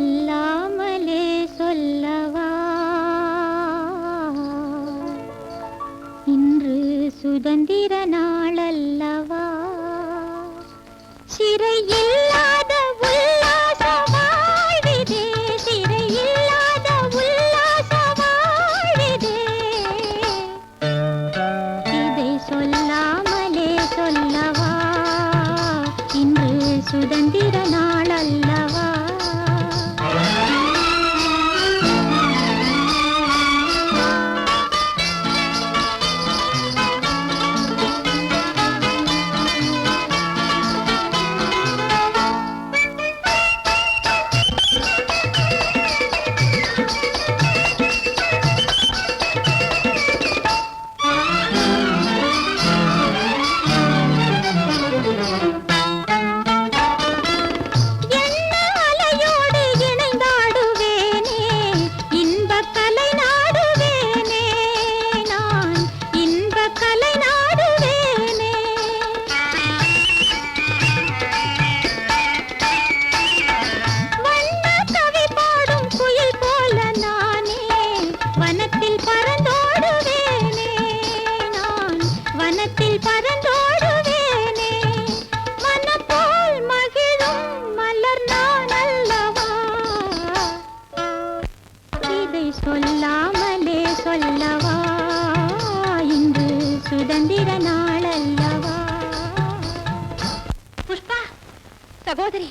சொல்லாமலே சொல்லவா? இன்று சுதந்திர நாளல்லவா? சிறை இல்லாத உல்லாச வாழ்விதே சிறை சொல்லவா? இன்று சுதந்திர நாளல்ல காட்டில் பறந்தோடுவேனே. நான் வனத்தில் பறந்தோடுவேனே. மனப்போல் மகிழும் மலர் நான் அல்லவா? இதை சொல்லாமலே சொல்லவா? இன்று சுதந்திர நாள் அல்லவா? புஷ்பா சகோதரி